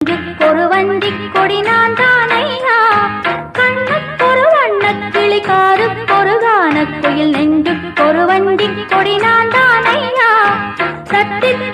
ஒரு வந்தி கொடி நான் தானையா கண்ணுக்கொரு வண்ண கிளி காதுக்கொரு கானக்குயில் நெஞ்சுக்கொரு வண்டி கொடி நான் தானையா தட்டித்